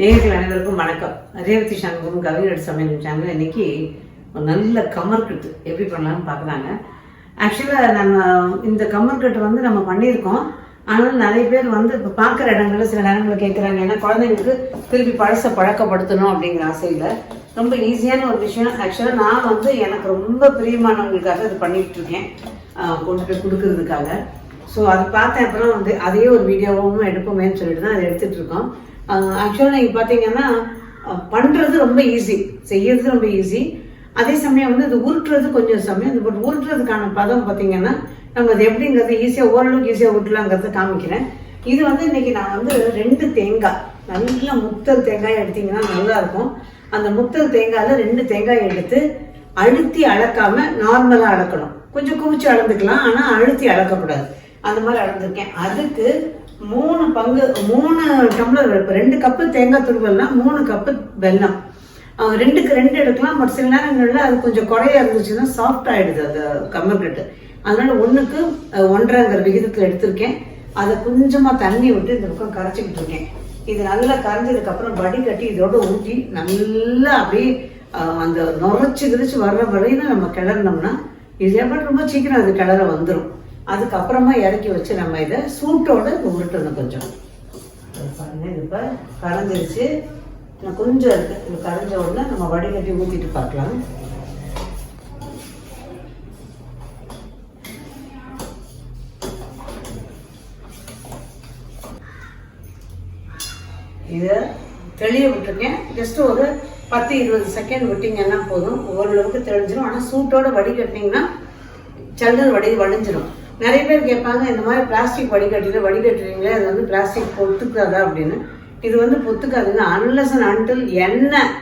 நேர்கள் அனைவருக்கும் வணக்கம். ரேவதி சண்முகம் கவிஞர் சமையல் சேனல் இன்னைக்கு ஒரு நல்ல கமர்கட்டு எப்படி பண்ணலாம்னு பார்க்குறாங்க. ஆக்சுவலாக நம்ம இந்த கமர்கட்டு வந்து நம்ம பண்ணியிருக்கோம். ஆனால் நிறைய பேர் வந்து இப்போ பார்க்குற இடங்களில் சில நேரங்களில் கேட்குறாங்க ஏன்னா குழந்தைங்களுக்கு திருப்பி பழசை பழக்கப்படுத்தணும் அப்படிங்கிற ஆசையில். ரொம்ப ஈஸியான ஒரு விஷயம். ஆக்சுவலாக நான் வந்து எனக்கு ரொம்ப பிரியமானவங்களுக்காக இது பண்ணிட்டு இருக்கேன். கொண்டு போய் கொடுக்கறதுக்காக. ஸோ அது பார்த்தேன். அப்புறம் வந்து அதையே ஒரு வீடியோவும் எடுப்போமேன்னு சொல்லிட்டு தான் அதை எடுத்துட்டு இருக்கோம். ஆக்சுவலாக நீங்கள் பார்த்தீங்கன்னா பண்ணுறது ரொம்ப ஈஸி செய்யறது ரொம்ப ஈஸி அதே சமயம் வந்து இது உருட்டுறது கொஞ்சம் சமயம். பட் உருட்டுறதுக்கான பதம் பார்த்தீங்கன்னா நம்ம அது எப்படிங்கிறது ஈஸியாக ஓரளவுக்கு ஈஸியாக உருட்டலாங்கிறத காமிக்கிறேன். இது வந்து இன்னைக்கு நான் வந்து ரெண்டு தேங்காய் நல்ல முத்தல் தேங்காய் எடுத்தீங்கன்னா நல்லா இருக்கும் அந்த முத்தல் தேங்காயில் ரெண்டு தேங்காய் எடுத்து அழுத்தி அளக்காம நார்மலாக அளக்கணும். கொஞ்சம் குவிச்சு அளந்துக்கலாம் ஆனால் அழுத்தி அளக்கக்கூடாது. அந்த மாதிரி அளந்துருக்கேன் அதுக்கு மூணு பங்கு மூணு டம்ளர் இப்போ ரெண்டு கப்பு தேங்காய் துருவல்னா மூணு கப்பு வெல்லம். ரெண்டுக்கு ரெண்டு எடுக்கலாம் பட் சில நேரங்களில் அது கொஞ்சம் குறையா இருந்துச்சுன்னா சாஃப்ட் ஆகிடுது அந்த கம்மர்கட்டு அதனால ஒன்றுக்கு ஒன்றரைங்கிற விகிதத்தில் எடுத்திருக்கேன். அதை கொஞ்சமாக தண்ணி விட்டு இந்த பக்கம் கரைச்சிக்கிட்டு இருக்கேன். இது நல்லா கரைஞ்சதுக்கு அப்புறம் வடிகட்டி இதோட ஊற்றி நல்லா அப்படியே அந்த நுரைச்சி கிரிச்சு வர்ற வரையில நம்ம கிளறினோம்னா இது எப்படி ரொம்ப சீக்கிரம் அது கிளற வந்துடும் அதுக்கப்புறமா இறக்கி வச்சு நம்ம இதை சூட்டோடு உருட்டணும் கொஞ்சம். பாருங்க இது இப்போ கரைஞ்சிருச்சு. இன்னும் கொஞ்சம் இருக்கு. இது கரைஞ்ச உடனே நம்ம வடிகட்டி ஊற்றிட்டு பார்க்கலாம். இதை தெளிய விட்டுருக்கேன். ஜஸ்ட் ஒரு பத்து இருபது செகண்ட் விட்டிங்கன்னா போதும். ஓரளவுக்கு தெளிஞ்சிடும் ஆனால் சூட்டோட வடிகட்டினீங்கன்னா சல்லல் வடி வடிஞ்சிடும் நிறைய பேர் கேட்பாங்க இந்த மாதிரி பிளாஸ்டிக் வடிகட்டியில் வடிகட்டுறீங்களே அது வந்து பிளாஸ்டிக் பொத்துக்காதா அப்படின்னு. இது வந்து பொத்துக்காதுங்க. அன்லஸ் அண்ட் அன்டில் எண்ணெய்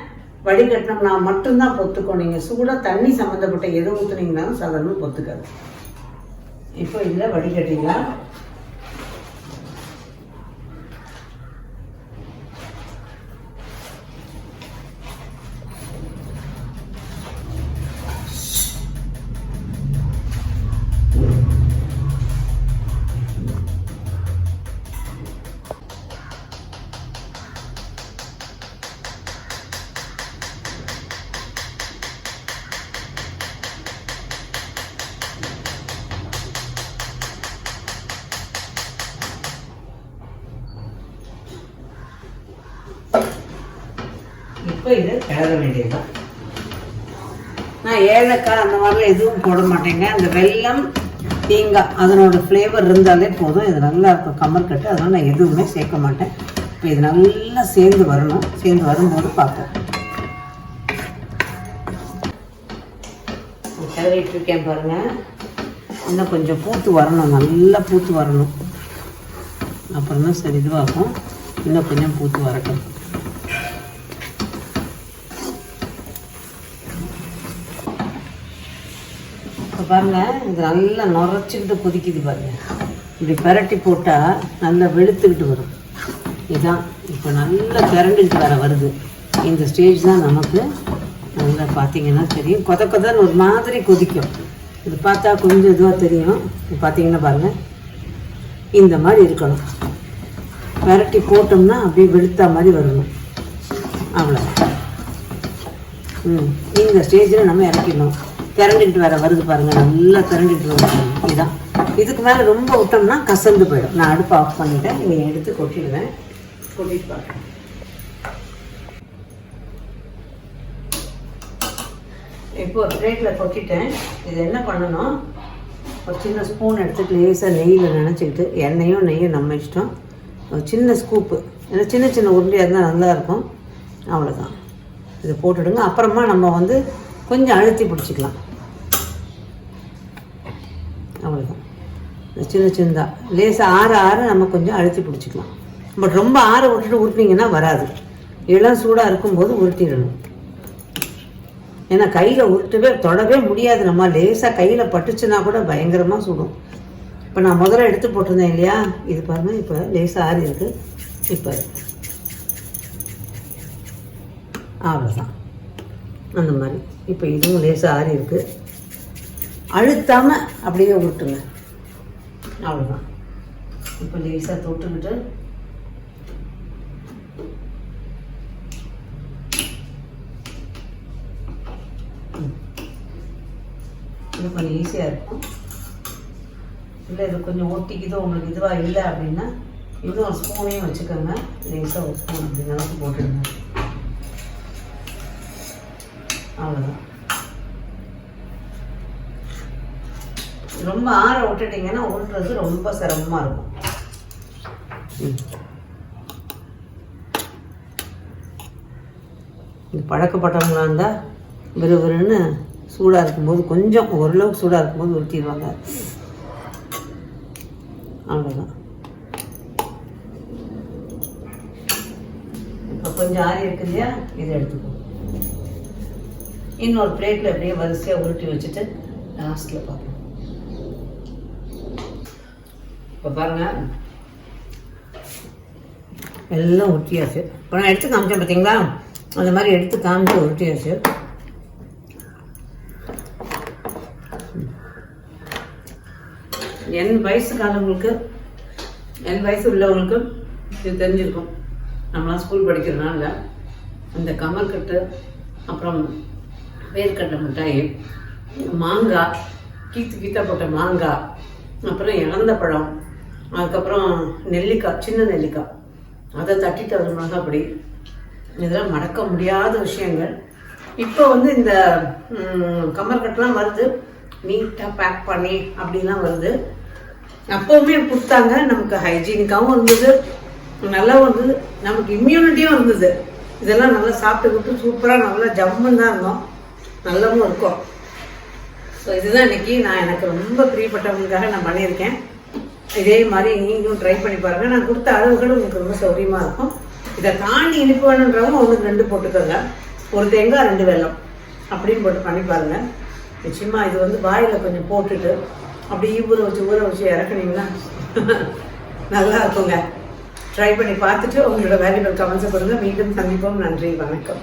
வடிகட்டினோம்னா மட்டும்தான் பொத்துக்கும். நீங்கள் சூடாக தண்ணி சம்மந்தப்பட்ட எது ஊற்றுனீங்கனாலும் சாதாரண பொத்துக்காது. இப்போ இதில் வடிகட்டிங்களா இப்போ இதை கிளற வேண்டியதுதான். நான் ஏலக்காய் அந்த மாதிரிலாம் எதுவும் போட மாட்டேங்க. அந்த வெல்லம் தேங்காய் அதனோட ஃப்ளேவர் இருந்தாலே போதும். இது நல்லா இருக்கும் கம்மர்கட்டு அதனால நான் எதுவுமே சேர்க்க மாட்டேன். இப்போ இது நல்லா சேர்ந்து வரணும். சேர்ந்து வரும்போது பார்ப்போம். கிளறிட்டு இருக்கேன் பாருங்க. இன்னும் கொஞ்சம் பூத்து வரணும். நல்லா பூத்து வரணும். அப்புறம் தான் சரி இதுவாகும். இன்னும் கொஞ்சம் பூத்து வரட்டும். பாருங்கள் இது நல்லா நுரைச்சிக்கிட்டு கொதிக்குது பாருங்கள் இப்படி பிரட்டி போட்டால் நல்லா வெளுத்துக்கிட்டு வரும். இதுதான் இப்போ நல்லா திரண்டுக்கிட்டு வர வருது. இந்த ஸ்டேஜ் தான் நமக்கு நல்லா பார்த்தீங்கன்னா தெரியும். கொத கொதன்னு ஒரு மாதிரி கொதிக்கும். இது பார்த்தா கொஞ்சம் இதுவாக தெரியும். இது பார்த்தீங்கன்னா பாருங்கள் இந்த மாதிரி இருக்கணும். பிரட்டி போட்டோம்னா அப்படியே வெளுத்தா மாதிரி வரணும். அவ்வளோ ம் இந்த ஸ்டேஜில் நம்ம இறக்கிடணும். திரண்டுட்டு வேற வருது பாருங்க நல்லா திரண்டுட்டு இதுதான் இதுக்கு மேலே ரொம்ப விட்டோம்னா கசந்து போயிடும். நான் அடுப்பு ஆஃப் பண்ணிட்டேன். இதை எடுத்து கொட்டிடுவேன். கொட்டிட்டு பார்க்குறேன் இப்போ ரேட்ல பிளேட்டில் கொட்டிட்டேன். இது என்ன பண்ணணும்? ஒரு சின்ன ஸ்பூன் எடுத்து லேசாக நெய்யில் நினச்சிக்கிட்டு எண்ணெயும் நெய்யும் நம்ம இஷ்டம். ஒரு சின்ன ஸ்கூப்பு ஏன்னா சின்ன சின்ன உருண்டையாக இருந்தால் நல்லாயிருக்கும் அவ்வளோதான் இதை போட்டுடுங்க. அப்புறமா நம்ம வந்து கொஞ்சம் அழுத்தி பிடிச்சிக்கலாம். அவ்வளோதான் சின்ன சின்னதாக லேசாக ஆற ஆற நம்ம கொஞ்சம் அழுத்தி பிடிச்சிக்கலாம். பட் ரொம்ப ஆற விட்டுட்டு உருட்டினீங்கன்னா வராது. இளம் சூடாக இருக்கும்போது உருட்டிடணும். ஏன்னா கையில் உருட்டவே தொடவே முடியாது. நம்ம லேசாக கையில் பட்டுச்சுன்னா கூட பயங்கரமாக சுடும். இப்போ நான் முதல்ல எடுத்து போட்டிருந்தேன் இல்லையா? இது பாருங்கள் இப்போ லேசாக ஆறி இருக்கு. இப்போ அவ்வளோதான் அந்த மாதிரி. இப்போ இதுவும் லேசாக ஆறி இருக்குது அழுத்தாமல் அப்படியே உருட்டுங்க. அவ்வளோதான் இப்போ லேசாக தொட்டுக்கிட்டு இது கொஞ்சம் ஈஸியாக இருக்கும். இல்லை இது கொஞ்சம் ஒட்டிக்குதோ உங்களுக்கு இதுவாக இல்லை அப்படின்னா இதுவும் ஸ்பூனையும் வச்சுக்கோங்க. லேசாக ஒரு ஸ்பூன் அப்படி போட்டுருங்க அவ்வளோதான் ரொம்ப ஆற விட்டுட்டிங்கன்னா உருட்டுறது ரொம்ப சிரமமாக இருக்கும். ம். இது பழக்கப்பட்டவங்களா இருந்தால் விறுவிறுன்னு சூடாக இருக்கும்போது கொஞ்சம் ஓரளவுக்கு சூடாக இருக்கும்போது உருட்டிடுவாங்க. அவ்வளோதான் இப்போ கொஞ்சம் ஆறி இருக்கு இல்லையா? இதை எடுத்துக்கோ. இன்னொரு பிளேட்டில் அப்படியே வரிசையாக உருட்டி வச்சுட்டு லாஸ்ட்டில் பார்ப்போம். இப்போ பாருங்க. எல்லாம் உருட்டியாச்சு. இப்போ நான் எடுத்து காமிச்சேன் பார்த்தீங்களா அந்த மாதிரி எடுத்து காமிச்சு உருட்டியாச்சு. என் வயசுக்காரங்களுக்கு என் வயசு உள்ளவங்களுக்கு இது தெரிஞ்சிருக்கும். நம்மளாம் ஸ்கூல் படிக்கிறதுனால அந்த கமர்கட்டு அப்புறம் வேர்க்கடலை மிட்டாய். மாங்காய் கீத்து கீத்தா போட்ட மாங்காய் அப்புறம் இழந்த பழம் அதுக்கப்புறம் நெல்லிக்காய் சின்ன நெல்லிக்காய். அதை தட்டிட்டு அது மிளகாப்பொடி. இதெல்லாம் மறக்க முடியாத விஷயங்கள். இப்போ வந்து இந்த கமர்கட்டெலாம் வருது. நீட்டாக பேக் பண்ணி அப்படிலாம் வருது. அப்போவுமே கொடுத்தாங்க. நமக்கு ஹைஜீனிக்காகவும் இருந்தது. நல்லாவும் இருந்தது. நமக்கு இம்யூனிட்டியும் இருந்தது. இதெல்லாம் நல்லா சாப்பிட்டுக்கிட்டு சூப்பராக நல்லா ஜம்முன்னு தான் இருந்தோம். நல்லமும் இருக்கும். ஸோ இதுதான் இன்னைக்கு நான் எனக்கு ரொம்ப பிரியப்பட்டவங்களுக்காக நான் பண்ணியிருக்கேன். இதே மாதிரி நீங்களும் ட்ரை பண்ணி பாருங்கள் நான் கொடுத்த அளவுகள் உங்களுக்கு ரொம்ப சௌரியமாக இருக்கும். இதை தாண்டி இனிப்பு வேணுன்றவங்க ஒன்றுக்கு ரெண்டு போட்டுக்கோங்க. ஒரு தேங்காய் ரெண்டு வெள்ளம் அப்படின்னு போட்டு பண்ணி பாருங்க. நிச்சயமாக இது வந்து வாயில் கொஞ்சம் போட்டுட்டு அப்படியே ஊற வச்சு ஊற வச்சு இறக்குனீங்கன்னா நல்லா இருக்குங்க. ட்ரை பண்ணி பார்த்துட்டு உங்களோட வேல்யூபிள் கமெண்ட்ஸை கொடுங்க மீண்டும் சந்திப்போம். நன்றி வணக்கம்.